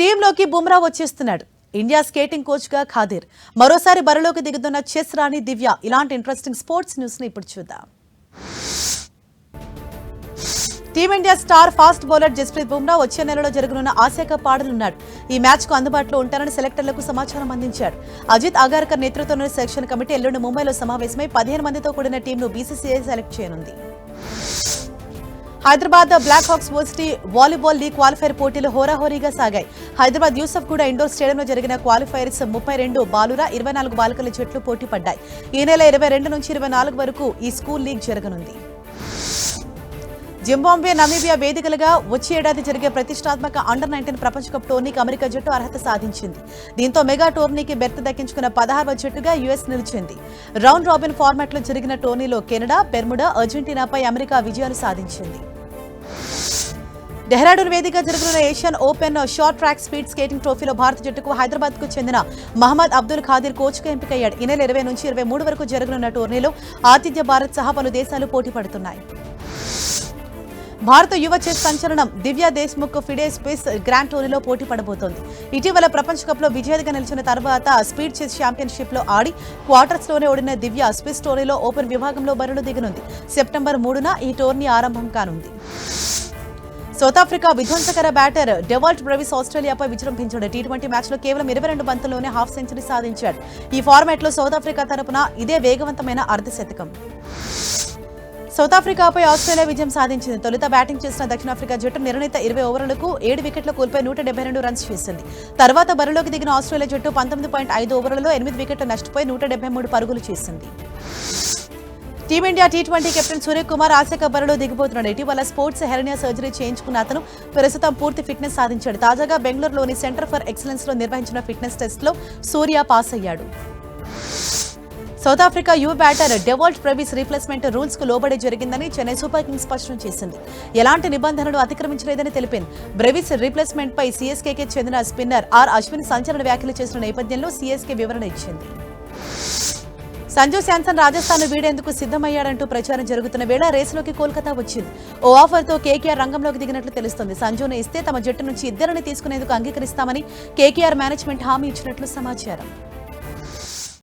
టీంలోకి బుమ్రా వచ్చేస్తున్నాడు. India skating కోచ్గా ఖాదీర్. మరోసారి బరిలోకి దిగుతున్న చెస్ రాణి దివ్య ఇలాంటి ఇంట్రెస్టింగ్ స్పోర్ట్స్ న్యూస్ని ఇప్పుడు చూద్దాం. Team India star fast bowler Jasprit Bumrah వచ్చే నెలలో జరగనున్న ఆసియా కప్ ఆడనున్నాడు ఈ మ్యాచ్కు అందుబాటులో ఉంటారని సెలెక్టర్లకు సమాచారం అందించాడు. అజిత్ అగార్కర్ నేతృత్వంలోని సెలక్షన్ కమిటీ ఎల్లుండి ముంబైలో సమావేశమై పదిహేను మందితో కూడిన టీంను బీసీసీఐ సెలెక్ట్ చేయనుంది. Hyderabad Black Hawks varsity volleyball league qualifier పోటీలు హోరాహోరీగా సాగాయి. హైదరాబాద్ యూసఫ్ కూడా ఇండోర్ స్టేడియంలో జరిగిన క్వాలిఫైర్స్ ముప్పై రెండు బాలుర ఇరవై నాలుగు బాలికల జట్లు పోటీ పడ్డాయి. ఈ నెల ఇరవై రెండు నుంచి ఇరవై నాలుగు వరకు ఈ స్కూల్ లీగ్ జరగనుంది. జింబాబ్వే నమీబియా వేదికలుగా వచ్చే ఏడాది జరిగే ప్రతిష్టాత్మక అండర్ నైన్టీన్ ప్రపంచ కప్ టోర్నీకి అమెరికా జట్టు అర్హత సాధించింది. దీంతో మెగా టోర్నీకి బెర్త్ దక్కించుకున్న పదహారవ జట్టుగా యుఎస్ నిలిచింది. రౌండ్ రాబిన్ ఫార్మాట్లో జరిగిన టోర్నీలో కెనడా బెర్ముడా అర్జెంటీనాపై అమెరికా విజయాలు సాధించింది. డెహ్రాడూన్ వేదికగా జరుగుతున్న Asian open short track speed skating ట్రోఫీలో భారత జట్టుకు హైదరాబాద్కు చెందిన మహమ్మద్ అబ్దుల్ ఖాదిర్ కోచ్గా ఎంపికయ్యాడు. ఈ నెల ఇరవై నుంచి ఇరవై మూడు వరకు జరగనున్న టోర్నీలో ఆతిథ్య భారత్ సహా పలు దేశాలు పోటీ పడుతున్నాయి. భారత యువ చెస్ సంచలనం Divya Deshmukh FIDE space grand టోర్నీలో పోటీ పడబోతోంది. ఇటీవల ప్రపంచ కప్లో విజేతగా నిలిచిన తర్వాత స్పీడ్ చెస్ ఛాంపియన్షిప్లో ఆడి క్వార్టర్స్లోనే ఓడిన దివ్య స్విస్ టోర్నీలో ఓపెన్ విభాగంలో బరిలో దిగనుంది. సెప్టెంబర్ మూడున ఈ టోర్నీ ఆరంభం కానుంది. సౌత్ ఆఫ్రికా విధ్వంసకర బ్యాటర్ డెవాల్ట్ బ్రవిస్ ఆస్ట్రేలియాపై విజృంభించాడు. టీ ట్వంటీ మ్యాచ్లో కేవలం ఇరవై రెండు బంతుల్లోనే హాఫ్ సెంచరీ సాధించాడు. ఈ ఫార్మాట్లో సౌత్ ఆఫ్రికా తరపున ఇదే వేగవంతమైన అర్ధశతకం. సౌత్ ఆఫ్రికాపై ఆస్ట్రేలియా విజయం సాధించింది. తొలుత బ్యాటింగ్ చేసిన దక్షిణాఫ్రికా జట్టు నిర్ణీత ఇరవై ఓవర్లకు ఏడు వికెట్ల కోల్పోయి నూట డెబ్బై రెండు రన్స్ చేసింది. తర్వాత బరిలోకి దిగిన ఆస్ట్రేలియా జట్టు పంతొమ్మిది పాయింట్ ఐదు ఓవర్లలో ఎనిమిది వికెట్లు నష్టపోయి నూట డెబ్బై మూడు పరుగులు చేసింది. Team India T twenty captain Suryakumar ఆశక బరిలో దిగిపోతున్నాడు. ఇటీవల స్పోర్ట్స్ హెరనియా సర్జరీ చేయించుకున్న అతను ప్రస్తుతం పూర్తి ఫిట్నెస్ సాధించాడు. తాజాగా బెంగళూరులోని సెంటర్ ఫర్ ఎక్సలెన్స్లో నిర్వహించిన ఫిట్నెస్ టెస్ట్లో సూర్య పాస్ అయ్యాడు. సౌత్ ఆఫ్రికా యువ బ్యాటర్ డెవాల్ట్ ప్రవీస్ రీప్లేస్మెంట్ రూల్స్కు లోబడి జరిగిందని చెన్నై సూపర్ కింగ్స్ స్పష్టం చేసింది. ఎలాంటి నిబంధనలు అతిక్రమించలేదని తెలిపింది. బ్రెవిస్ రీప్లేస్మెంట్ పై సీఎస్కేకి చెందిన స్పిన్నర్ ఆర్ అశ్విన్ సంచలన వ్యాఖ్యలు చేసిన నేపథ్యంలో సీఎస్కే వివరణ ఇచ్చింది. సంజు శాంసన్ రాజస్థాన్ వీడేందుకు సిద్ధమయ్యాడంటూ ప్రచారం జరుగుతున్న వేళ రేసులోకి కోల్కతా వచ్చింది. ఓ ఆఫర్తో కేకేఆర్ రంగంలోకి దిగినట్లు తెలుస్తోంది. సంజును ఇస్తే తమ జట్టు నుంచి ఇద్దరిని తీసుకునేందుకు అంగీకరిస్తామని కేకేఆర్ మేనేజ్మెంట్ హామీ ఇచ్చినట్లు సమాచారం.